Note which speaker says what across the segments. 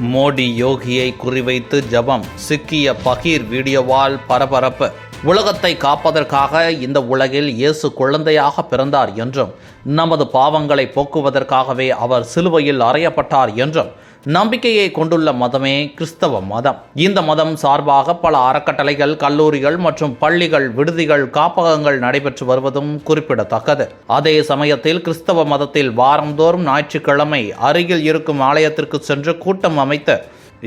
Speaker 1: மோடி யோகியை குறிவைத்து ஜபம். சிக்கிய பகீர் வீடியோவால் பரபரப்பு. உலகத்தை காப்பதற்காக இந்த உலகில் இயேசு குழந்தையாக பிறந்தார் என்றும் நமது பாவங்களை போக்குவதற்காகவே அவர் சிலுவையில் அறையப்பட்டார் என்றும் நம்பிக்கையை கொண்டுள்ள மதமே கிறிஸ்தவ மதம். இந்த மதம் சார்பாக பல அறக்கட்டளைகள் கல்லூரிகள் மற்றும் பள்ளிகள் விடுதிகள் காப்பகங்கள் நடைபெற்று வருவதும் குறிப்பிடத்தக்கது. அதே சமயத்தில் கிறிஸ்தவ மதத்தில் வாரந்தோறும் ஞாயிற்றுக்கிழமை அருகில் இருக்கும் ஆலயத்திற்கு சென்று கூட்டம் அமைத்து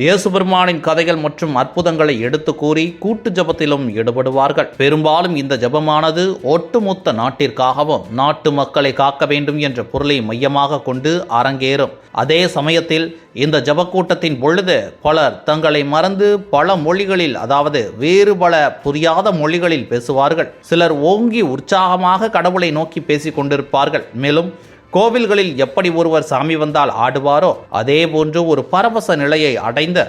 Speaker 1: இயேசு பெருமானின் கதைகள் மற்றும் அற்புதங்களை எடுத்து கூறி கூட்டு ஜபத்திலும் ஈடுபடுவார்கள். பெரும்பாலும் இந்த ஜபமானது ஒட்டுமொத்த நாட்டிற்காகவும் நாட்டு மக்களை காக்க வேண்டும் என்ற பொருளை மையமாக கொண்டு அரங்கேறும். அதே சமயத்தில் இந்த ஜபக்கூட்டத்தின் பொழுது பலர் தங்களை மறந்து பல மொழிகளில் அதாவது வேறு பல புரியாத மொழிகளில் பேசுவார்கள். சிலர் ஓங்கி உற்சாகமாக கடவுளை நோக்கி பேசிக் கொண்டிருப்பார்கள் மேலும் கோவில்களில் எப்படி ஒருவர் சாமி வந்தால் ஆடுவாரோ அதே போன்று ஒரு பரவச நிலையை அடைந்த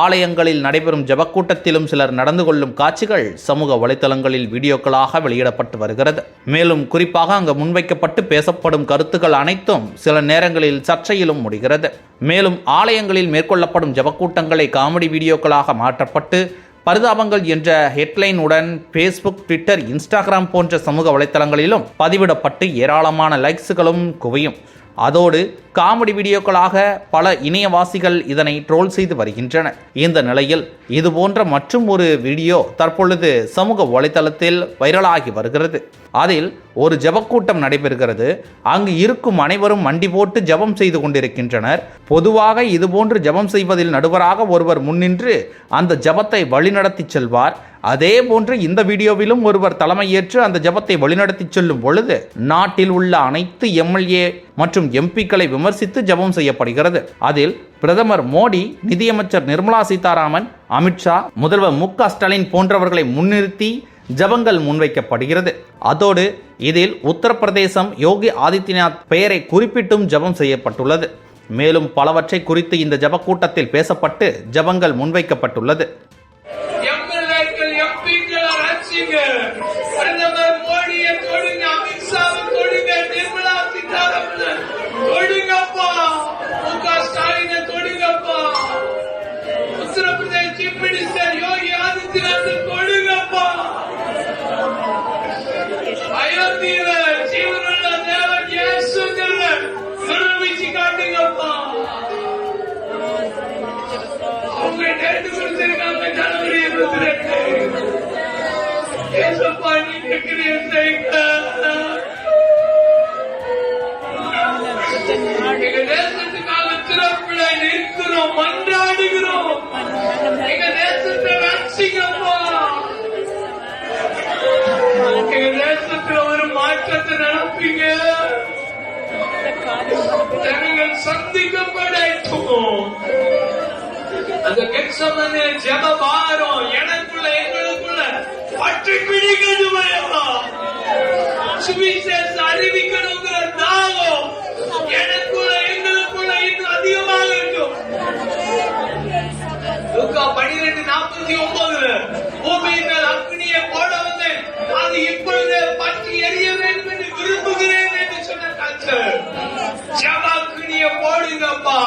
Speaker 1: ஆலயங்களில் நடைபெறும் ஜபக்கூட்டத்திலும் சிலர் நடந்து கொள்ளும் காட்சிகள் சமூக வலைத்தளங்களில் வீடியோக்களாக வெளியிடப்பட்டு வருகிறது. மேலும் குறிப்பாக அங்கு முன்வைக்கப்பட்டு பேசப்படும் கருத்துக்கள் அனைத்தும் சில நேரங்களில் சர்ச்சையிலும் முடிகிறது. மேலும் ஆலயங்களில் மேற்கொள்ளப்படும் ஜபக்கூட்டங்களை காமெடி வீடியோக்களாக மாற்றப்பட்டு பரிதாபங்கள் என்ற ஹெட்லைனுடன் ஃபேஸ்புக் ட்விட்டர் இன்ஸ்டாகிராம் போன்ற சமூக வலைத்தளங்களிலும் பதிவிடப்பட்டு ஏராளமான லைக்ஸுகளும் குவியும். அதோடு காமெடி வீடியோக்களாக பல இணையவாசிகள் இதனை ட்ரோல் செய்து வருகின்றனர் இந்த நிலையில் இது போன்ற மற்றும் ஒரு வீடியோ தற்பொழுது சமூக வலைத்தளத்தில் வைரலாகி வருகிறது. அதில் ஒரு ஜபக்கூட்டம் நடைபெறுகிறது. அங்கு இருக்கும் அனைவரும் மண்டி போட்டு ஜபம் செய்து கொண்டிருக்கின்றனர். பொதுவாக இதுபோன்று ஜபம் செய்வதில் நடுவராக ஒருவர் முன்னின்று அந்த ஜபத்தை வழிநடத்தி செல்வார். அதே போன்று இந்த வீடியோவிலும் ஒருவர் தலைமையேற்று அந்த ஜபத்தை வழிநடத்தி செல்லும் பொழுது நாட்டில் உள்ள அனைத்து எம்எல்ஏ மற்றும் எம்பிக்களை விமர்சித்து ஜபம் செய்யப்படுகிறது. அதில் பிரதமர் மோடி நிதியமைச்சர் நிர்மலா சீதாராமன் அமித்ஷா முதல்வர் மு ஸ்டாலின் போன்றவர்களை முன்னிறுத்தி ஜபங்கள் முன்வைக்கப்படுகிறது. அதோடு இதில் உத்தரப்பிரதேசம் யோகி ஆதித்யநாத் பெயரை குறிப்பிட்டும் ஜபம் செய்யப்பட்டுள்ளது. மேலும் பலவற்றை குறித்து இந்த ஜப கூட்டத்தில் பேசப்பட்டு ஜபங்கள் முன்வைக்கப்பட்டுள்ளது.
Speaker 2: ஜனங்கள் சந்திக்கப்படட்டும் அந்த கெட்சமனு ஜெப பாரம் பற்றி பிடிக்கிறது சுவிசேஷ அறிவிக்கணுங்கிற தாகம் எனக்குள்ள எங்களுக்குள்ள இன்னும் அதிகமாகட்டும் லூக்கா பனிரெண்டு நாற்பத்தி ஒன்பதுல பூமியின் மேல் அக்னியை போட வந்தேன் அது இப்பொழுதே பற்றி எரிய வேண்டும் என்று விரும்புகிறேன் என்று சொன்ன கர்த்தர் ஜெப அக்னியை போடுங்கப்பா.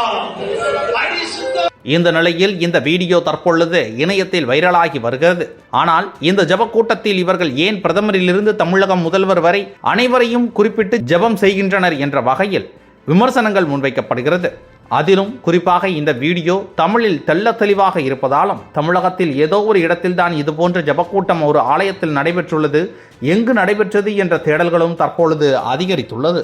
Speaker 2: பரிசுத்த
Speaker 1: இந்த நிலையில் இந்த வீடியோ தற்பொழுது இணையத்தில் வைரலாகி வருகிறது. ஆனால் இந்த ஜப கூட்டத்தில் இவர்கள் ஏன் பிரதமரிலிருந்து தமிழகம் முதல்வர் வரை அனைவரையும் குறிப்பிட்டு ஜெபம் செய்கின்றனர் என்ற வகையில் விமர்சனங்கள் முன்வைக்கப்படுகிறது. அதிலும் குறிப்பாக இந்த வீடியோ தமிழில் தெள்ள தெளிவாக இருப்பதாலும் தமிழகத்தில் ஏதோ ஒரு இடத்தில்தான் இதுபோன்ற ஜபக்கூட்டம் ஒரு ஆலயத்தில் நடைபெற்றுள்ளது. எங்கு நடைபெற்றது என்ற தேடல்களும் தற்பொழுது அதிகரித்துள்ளது.